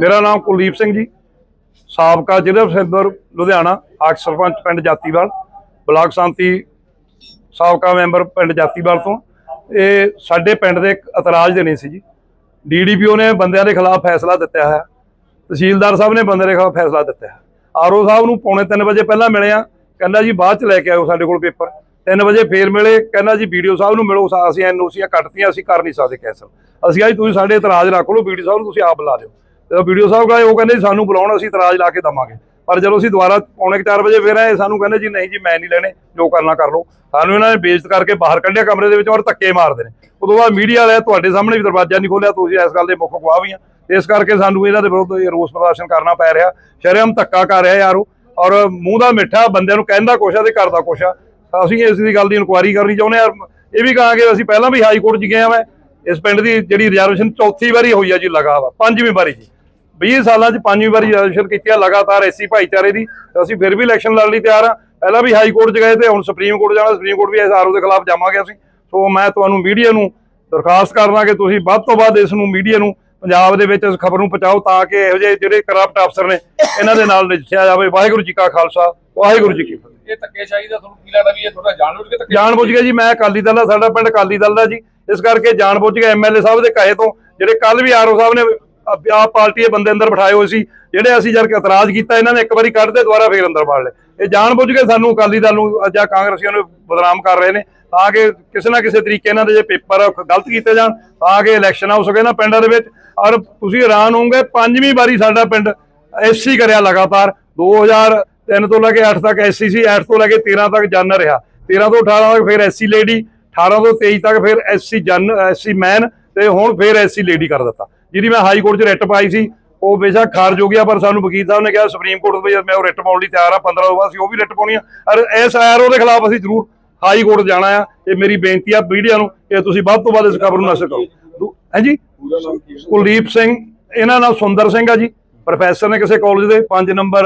ਮੇਰਾ ਨਾਮ ਕੁਲਦੀਪ ਸਿੰਘ ਜੀ, ਸਾਬਕਾ ਜ਼ਿਲ੍ਹਾ ਸਿਰਦਰ, ਲੁਧਿਆਣਾ ਆਕ ਸਰਪੰਚ ਪਿੰਡ ਜਾਤੀਵਾਲ, ਬਲਾਕ ਸੰਮਤੀ ਸਾਬਕਾ ਮੈਂਬਰ ਪਿੰਡ ਜਾਤੀਵਾਲ ਤੋਂ। ਇਹ ਸਾਡੇ ਪਿੰਡ ਦੇ ਇੱਕ ਇਤਰਾਜ਼ ਦੇ ਸੀ ਜੀ। ਡੀਡੀਪੀਓ ਨੇ ਬੰਦਿਆਂ ਦੇ ਖਿਲਾਫ ਫੈਸਲਾ ਦਿੱਤਾ ਹੈ। ਤਹਿਸੀਲਦਾਰ ਸਾਹਿਬ ਨੇ ਬੰਦੇ ਦੇ ਖਿਲਾਫ ਫੈਸਲਾ ਦਿੱਤਾ ਹੈ। ਆਰਓ ਸਾਹਿਬ ਨੂੰ ਪੌਣੇ 3 ਵਜੇ ਪਹਿਲਾਂ ਮਿਲਿਆ ਕਹਿੰਦਾ ਜੀ ਬਾਅਦ ਚ ਲੈ ਕੇ ਆਇਓ ਸਾਡੇ ਕੋਲ ਪੇਪਰ। 3 ਵਜੇ ਫੇਰ ਮਿਲੇ, ਕਹਿੰਦਾ ਜੀ ਵੀਡੀਓ ਸਾਹਿਬ ਨੂੰ ਮਿਲੋ, ਸਾ- ਅਸੀਂ ਐਨਓਸੀਆਂ ਕੱਟਤੀਆਂ, ਅਸੀਂ ਕਰ ਨਹੀਂ ਸਕਦੇ ਕੈਂਸਲ। ਅਸੀਂ ਆਜੀ ਤੁਸੀਂ ਸਾਡੇ ਇਤਰਾਜ਼ ਰੱਖ ਲਓ ਵੀਡੀਓ ਸਾਹਿਬ ਨੂੰ ਤੁਸੀਂ ਆਪ ਬੁਲਾ ਦਿਓ। ਜਦੋਂ ਵੀਡੀਓ ਸਾਹਿਬ ਗਏ, ਉਹ ਕਹਿੰਦੇ ਜੀ ਸਾਨੂੰ ਬੁਲਾਉਣ, ਅਸੀਂ ਇਤਰਾਜ਼ ਲਾ ਕੇ ਦਵਾਂਗੇ। ਪਰ ਜਦੋਂ ਅਸੀਂ ਦੁਬਾਰਾ ਪੌਣੇ 4 ਵਜੇ ਫੇਰ ਆਏ, ਸਾਨੂੰ ਕਹਿੰਦੇ ਜੀ, ਨਹੀਂ ਜੀ, ਮੈਂ ਨਹੀਂ ਲੈਣੇ, ਜੋ ਕਰਨਾ ਕਰ ਲਓ। ਸਾਨੂੰ ਇਹਨਾਂ ਨੇ ਬੇਇੱਜ਼ਤ ਕਰਕੇ ਬਾਹਰ ਕੱਢਿਆ ਕਮਰੇ ਦੇ ਵਿੱਚ ਔਰ ਧੱਕੇ ਮਾਰਦੇ ਨੇ। ਉਦੋਂ ਬਾਅਦ ਮੀਡੀਆ ਵਾਲੇ ਤੁਹਾਡੇ ਸਾਹਮਣੇ ਵੀ ਦਰਵਾਜ਼ਾ ਨਹੀਂ ਖੋਲਿਆ ਤੁਸੀਂ ਇਸ ਗੱਲ ਦੇ ਮੁੱਖ ਗਵਾਹ ਵੀ ਆ। ਇਸ ਕਰਕੇ ਸਾਨੂੰ ਇਹਨਾਂ ਦੇ ਵਿਰੁੱਧ ਰੋਸ ਪ੍ਰਦਰਸ਼ਨ ਕਰਨਾ ਪੈ ਰਿਹਾ। ਸ਼ਰਮ ਧੱਕਾ ਕਰ ਰਿਹਾ ਯਾਰੋ। ਔਰ ਮੂੰਹ ਦਾ ਮਿੱਠਾ ਬੰਦਿਆਂ ਨੂੰ ਕਹਿੰਦਾ ਕੁਛ ਆ ਤੇ ਕਰਦਾ ਕੁਛ ਆ। ਅਸੀਂ ਇਸ ਦੀ ਗੱਲ ਦੀ ਇਨਕੁਆਇਰੀ ਕਰਨੀ ਚਾਹੁੰਦੇ ਆ ਇਹ ਵੀ ਕਹਾਂਗੇ ਅਸੀਂ ਪਹਿਲਾਂ ਵੀ ਹਾਈ ਕੋਰਟ 'ਚ ਗਏ ਆ ਮੈਂ। ਇਸ ਪਿੰਡ ਦੀ ਜਿਹੜੀ ਰਿਜ਼ਰਵੇਸ਼ਨ ਚੌਥੀ ਵਾਰੀ ਹੋਈ ਆ ਜੀ ਲਗਾਵਾ, ਪੰਜਵੀਂ ਵਾਰੀ ਜੀ। 20 ਸਾਲਾਂ 'ਚ ਪੰਜਵੀਂ ਵਾਰੀ ਰਿਜ਼ਰਵੇਸ਼ਨ ਕੀਤੀ ਆ ਲਗਾਤਾਰ ਐਸੀ ਭਾਈਚਾਰੇ ਦੀ। ਅਸੀਂ ਫਿਰ ਵੀ ਇਲੈਕਸ਼ਨ ਲੜਨ ਲਈ ਤਿਆਰ ਆ। ਪਹਿਲਾਂ ਵੀ ਹਾਈ ਕੋਰਟ 'ਚ ਗਏ ਤੇ ਹੁਣ ਸੁਪਰੀਮ ਕੋਰਟ ਜਾਣਾ। ਸੁਪਰੀਮ ਕੋਰਟ ਵੀ ਇਸ ਆਰਓ ਦੇ ਖਿਲਾਫ ਜਾਵਾਂਗੇ ਅਸੀਂ। ਸੋ ਮੈਂ ਤੁਹਾਨੂੰ ਮੀਡੀਆ ਨੂੰ ਦਰਖਾਸਤ ਕਰਦਾ ਕਿ ਤੁਸੀਂ ਵੱਧ ਤੋਂ ਵੱਧ ਇਸ ਨੂੰ ਮੀਡੀਆ ਨੂੰ ਪੰਜਾਬ ਦੇ ਵਿੱਚ ਇਸ ਖਬਰ ਨੂੰ ਪਹੁੰਚਾਓ ਤਾਂ ਕਿ ਇਹੋ ਜਿਹੇ ਜਿਹੜੇ ਕਰਪਟ ਅਫਸਰ ਨੇ, ਇਹਨਾਂ ਦੇ ਨਾਲ ਨਜਿੱਠਿਆ ਜਾਵੇ। ਵਾਹਿਗੁਰੂ ਜੀ ਕਾ ਖਾਲਸਾ। ਵਾਹਿਗੁਰੂ ਜੀ ਕੀ ਫਤਿਹ। ਇਹ ਧੱਕੇਸ਼ਾਹੀ ਦਾ ਤੁਹਾਨੂੰ ਕੀ ਲੱਗਦਾ ਵੀ ਇਹ ਥੋੜਾ ਜਾਣਬੁੱਝ ਕੇ ਧੱਕੇ ਜਾਣ ਬੁੱਝ ਕੇ ਜੀ ਮੈਂ ਅਕਾਲੀ ਦਲ ਦਾ ਸਾਡਾ ਪਿੰਡ ਅਕਾਲੀ ਦਲ ਦਾ ਜੀ। ਇਸ ਕਰਕੇ ਜਾਣ ਬੁੱਝ ਕੇ ਐਮਐਲਏ ਸਾਹਿਬ ਦੇ ਕਹੇ ਤੋਂ ਜਿਹੜੇ ਕੱਲ ਵੀ ਆਰਓ ਸਾਹਿਬ ਨੇ ਆਪ- ਆਪ ਪਾਰਟੀ ਦੇ ਬੰਦੇ ਅੰਦਰ ਬਿਠਾਏ ਹੋਏ ਸੀ ਜਿਹੜੇ ਅਸੀਂ ਜਦ ਕਿ ਇਤਰਾਜ਼ ਕੀਤਾ ਇਹਨਾਂ ਨੇ ਇੱਕ ਵਾਰੀ ਕੱਢਦੇ ਦੁਬਾਰਾ ਫੇਰ ਅੰਦਰ ਵੜ ਲਏ। ਇਹ ਜਾਣ ਬੁੱਝ ਕੇ ਸਾਨੂੰ ਅਕਾਲੀ ਦਲ ਨੂੰ ਜਾਂ ਕਾਂਗਰਸੀਆਂ ਨੂੰ ਬਦਨਾਮ ਕਰ ਰਹੇ ਨੇ ਤਾਂ ਕਿ ਕਿਸੇ ਨਾ ਕਿਸੇ ਤਰੀਕੇ ਇਹਨਾਂ ਦੇ ਜੇ ਪੇਪਰ ਗਲਤ ਕੀਤੇ ਜਾਣ ਤਾਂ ਕਿ ਇਲੈਕਸ਼ਨ ਹੋ ਸਕੇ ਨਾ ਪਿੰਡਾਂ ਦੇ ਵਿੱਚ। ਔਰ ਤੁਸੀਂ ਹੈਰਾਨ ਹੋਵੋਗੇ ਪੰਜਵੀਂ ਵਾਰੀ ਸਾਡਾ ਪਿੰਡ ਐਸਸੀ ਕਰਿਆ ਲਗਾਤਾਰ। 2003 ਤੋਂ ਲੈ ਕੇ 8 ਤੱਕ ਐਸਸੀ ਸੀ 8 ਤੋਂ ਲੈ ਕੇ 13 ਤੱਕ ਜਨ ਰਿਹਾ। 13 ਤੋਂ 18 ਤੱਕ ਫਿਰ ਐਸਸੀ ਲੇਡੀ 18 ਤੋਂ 23 ਤੱਕ ਫਿਰ ਐਸਸੀ ਜਨ ਐਸਸੀ ਮੈਨ ਤੇ ਹੁਣ ਫਿਰ ਐਸਸੀ ਲੇਡੀ ਕਰ ਦਿੱਤਾ। ਜਿਹਦੀ ਮੈਂ ਹਾਈ ਕੋਰਟ 'ਚ ਰਿਟ ਪਾਈ ਸੀ ਉਹ ਬੇਸ਼ੱਕ ਖਾਰਜ ਹੋ ਗਿਆ ਪਰ ਸਾਨੂੰ ਵਕੀਲ ਸਾਹਿਬ ਨੇ ਕਿਹਾ ਸੁਪਰੀਮ ਕੋਰਟ ਵਿੱਚ ਮੈਂ ਉਹ ਰਿਟ ਪਾਉਣ ਲਈ ਤਿਆਰ ਆ 15 ਤੋਂ ਬਾਅਦ ਅਸੀਂ ਉਹ ਵੀ ਰਿਟ ਪਾਉਣੀ ਆ। ਔਰ ਇਸ ਆਰਓ ਦੇ ਖਿਲਾਫ ਅਸੀਂ ਜ਼ਰੂਰ ਹਾਈ ਕੋਰਟ ਜਾਣਾ ਆ। ਇਹ ਮੇਰੀ ਬੇਨਤੀ ਆ ਮੀਡੀਆ ਨੂੰ ਕਿ ਤੁਸੀਂ ਵੱਧ ਤੋਂ ਵੱਧ ਇਸ ਖਬਰ ਨੂੰ ਨਸ਼ਰ ਕਰੋ। ਦੂ- ਹਾਂਜੀ? ਕੁਲਦੀਪ ਸਿੰਘ ਇਹਨਾਂ ਨਾਲ ਸੁੰਦਰ ਸਿੰਘ ਆ ਜੀ। ਪ੍ਰੋਫੈਸਰ ਨੇ ਕਿਸੇ ਕਾਲਜ ਦੇ 5 ਨੰਬਰ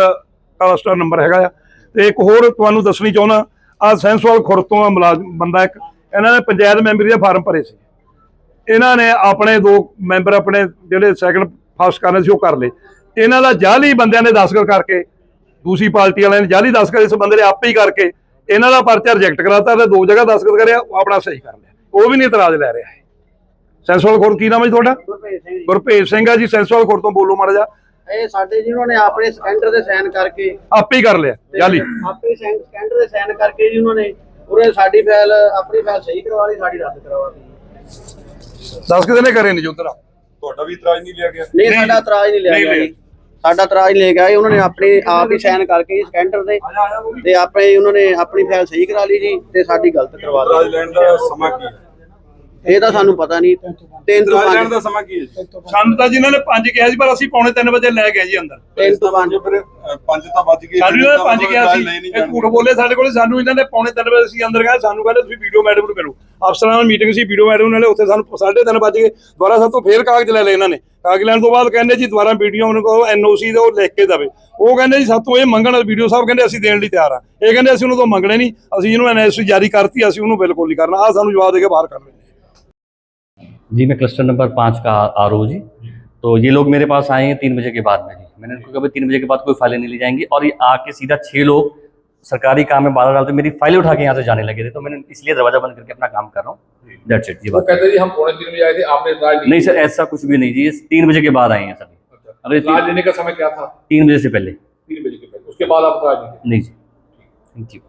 ਕਲਸਟਰ ਨੰਬਰ ਹੈਗਾ ਆ। ਤੇ ਇੱਕ ਹੋਰ ਤੁਹਾਨੂੰ ਦੱਸਣੀ ਚਾਹੁੰਦਾ ਆ ਸੈਂਸਵਾਲ ਖੁਰ ਤੋਂ ਆ ਮੁਲਾਜ਼ਮ ਬੰਦਾ ਇੱਕ ਇਹਨਾਂ ਨੇ ਪੰਚਾਇਤ ਮੈਂਬਰੀ ਦੇ ਫਾਰਮ ਭਰੇ ਸੀ। ਇਹਨਾਂ ਨੇ ਆਪਣੇ ਦੋ ਮੈਂਬਰ ਆਪਣੇ ਜਿਹੜੇ ਸੈਕੰਡ ਫਸਟ ਕਰਨੇ ਸੀ ਉਹ ਕਰ ਲਏ। ਇਹਨਾਂ ਦਾ ਜਾਲੀ ਬੰਦਿਆਂ ਨੇ ਦਸਤਖਤ ਕਰਕੇ ਦੂਸਰੀ ਪਾਰਟੀ ਵਾਲਿਆਂ ਨੇ ਜਾਲੀ ਦਸਤਖਤ ਇਸ ਬੰਦੇ ਨੇ ਆਪੇ ਹੀ ਕਰਕੇ ਇਹਨਾਂ ਦਾ ਪਰਚਾ ਰਿਜੈਕਟ ਕਰਾਤਾ ਤੇ ਦੋ ਜਗ੍ਹਾ ਦਸਤਖਤ ਕਰਿਆ ਉਹ ਆਪਣਾ ਸਹੀ ਕਰ ਲਿਆ। ਉਹ ਵੀ ਨਹੀਂ ਇਤਰਾਜ਼ ਲੈ ਰਿਹਾ ਹੈ ਸੈਂਸਵਾਲ ਖੁਰ ਕੀ ਨਾਮ ਹੈ ਤੁਹਾਡਾ? ਗੁਰਭੇਜ ਸਿੰਘ ਜੀ। ਗੁਰਭੇਜ ਸਿੰਘ ਆ ਜੀ ਸੈਂਸਵਾਲ ਖੁਰ ਤੋਂ ਬੋਲੋ ਮਾੜਾ ਜਾ ਇਹ ਸਾਡੇ ਜੀ ਉਹਨਾਂ ਨੇ ਆਪਣੇ ਸਕੈਂਡਰ ਦੇ ਸਾਈਨ ਕਰਕੇ ਆਪੇ ਹੀ ਕਰ ਲਿਆ। ਜਾਲੀ। ਆਪੇ ਸਕੈਂਡਰ ਦੇ ਸਾਈਨ ਕਰਕੇ ਜੀ ਉਹਨਾਂ ਨੇ ਉਹਨੇ ਸਾਡੀ ਫਾਈਲ ਆਪਣੀ ਫਾਈਲ ਸਹੀ ਕਰਵਾ ਲਈ ਸਾਡੀ ਰੱਦ ਕਰਵਾ ਦਿੱਤੀ। ਦੱਸ ਕਿਤੇ ਨੇ ਕਰੇ ਨਹੀਂ ਜੁੰਦਰਾ ਤੁਹਾਡਾ ਵੀ ਇਤਰਾਜ਼ ਨਹੀਂ ਲਿਆ ਗਿਆ। ਨਹੀਂ ਨਹੀਂ, ਸਾਡਾ ਇਤਰਾਜ਼ ਨਹੀਂ ਲਿਆ ਨਹੀਂ ਗਿਆ ਲਿਆ। ਜੀ। ਸਾਡਾ ਇਤਰਾਜ਼ ਨਹੀਂ ਲਿਆ ਗਿਆ ਜੀ, ਉਹਨਾਂ ਨੇ ਆਪਣੇ ਆਪ ਹੀ ਸਾਈਨ ਕਰਕੇ ਸਕੈਂਡਰ ਦੇ ਤੇ ਆਪਣੇ ਉਹਨਾਂ ਨੇ ਆਪਣੀ ਫਾਈਲ ਸਹੀ ਕਰਾ ਲਈ ਜੀ ਤੇ ਸਾਡੀ ਗਲਤ ਕਰਵਾ ਇਤਰਾਜ਼ ਦਿੱਤੀ ਲੈਣ ਦਾ ਸਮਾਂ ਕੀ ਹੈ? ਇਹ ਤਾਂ ਸਾਨੂੰ ਪਤਾ ਨਹੀਂ। ਤਿੰਨ ਤੋਂ ਲੈਣ ਪੰਜ। ਦਾ ਸਮਾਂ ਕੀ ਹੈ ਜੀ? ਸਾਨੂੰ ਤਾਂ ਜਿਨ੍ਹਾਂ ਨੇ ਪੰਜ ਕਿਹਾ ਸੀ ਪਰ ਅਸੀਂ ਪੌਣੇ 3 ਵਜੇ ਲੈ ਗਏ ਜੀ ਅੰਦਰ। ਤਿੰਨ ਤੋਂ ਪੰਜ। ਫਿਰ ਅ, ਪੰਜ ਤਾਂ ਵੱਜ ਗਏ। ਸਾਨੂੰ ਇਹਨਾਂ ਨੇ ਪੰਜ ਕਿਹਾ ਸੀ ਇਹ ਝੂਠ ਬੋਲੇ ਸਾਡੇ ਕੋਲੇ ਸਾਨੂੰ ਇਹਨਾਂ ਨੇ ਪੌਣੇ 3 ਵਜੇ ਅਸੀਂ ਅੰਦਰ ਗਏ ਸਾਨੂੰ ਕਹਿੰਦੇ ਤੁਸੀਂ ਵੀਡੀਓ ਮੈਡਮ ਨੂੰ ਮਿਲੋ ਅਫਸਰਾਂ ਨਾਲ ਮੀਟਿੰਗ ਸੀ ਵੀਡੀਓ ਮੈਡਮ ਨਾਲੇ ਉੱਥੇ ਸਾਨੂੰ 3:30 ਵੱਜ ਗਏ। ਦੁਬਾਰਾ ਸਾਡੇ ਤੋਂ ਫੇਰ ਕਾਗਜ਼ ਲੈ ਲਏ ਇਹਨਾਂ ਨੇ। ਕਾਗਜ਼ ਲੈਣ ਤੋਂ ਬਾਅਦ ਕਹਿੰਦੇ ਜੀ ਦੁਬਾਰਾ ਵੀਡੀਓ ਨੂੰ ਕਹੋ ਐਨਓਸੀ ਦੇ ਉਹ ਲਿਖ ਕੇ ਦੇਵੇ। ਉਹ ਕਹਿੰਦੇ ਜੀ ਸਾਤੋਂ ਇਹ ਮੰਗਣ ਵੀਡੀਓ ਸਾਹਿਬ ਕਹਿੰਦੇ ਅਸੀਂ ਦੇਣ ਲਈ ਤਿਆਰ ਆ। ਇਹ ਕਹਿੰਦੇ ਅਸੀਂ ਉਹਨਾਂ ਤੋਂ ਮੰਗਣੇ ਨਹੀਂ ਅਸੀਂ ਜਿਹਨੂੰ ਐਨਓਸੀ ਜਾਰੀ ਕਰਤੀ ਅਸੀਂ ਉਹਨੂੰ ਬਿਲਕੁਲ ਨਹੀਂ ਕਰਨਾ। ਆ ਸਾਨੂੰ ਜਵਾਬ ਦੇ ਕੇ ਬਾਹਰ ਕਰ ਰਹੇ ਨੇ जी मैं क्लस्टर नंबर पाँच का आर जी। तो ये लोग मेरे पास आए हैं तीन बजे के बाद में जी। मैंने उनको कहा तीन बजे के बाद कोई फाइलें नहीं ली जाएँगी। और ये आके सीधा छः लोग सरकारी काम में बाधा डालते मेरी फाइलें उठा के यहाँ से जाने लगे थे। तो मैंने इसलिए दरवाज़ा बंद करके अपना काम कर रहा हूँ। दैट्स इट ये बात। कहते जी हम पौने तीन बजे आए थे आपने नहीं सर ऐसा कुछ भी नहीं जी। तीन बजे के बाद आए हैं सभी। अरे तीन, लेने का समय क्या था? तीन बजे से पहले। तीन बजे के पहले उसके बाद आप नहीं जी। Thank you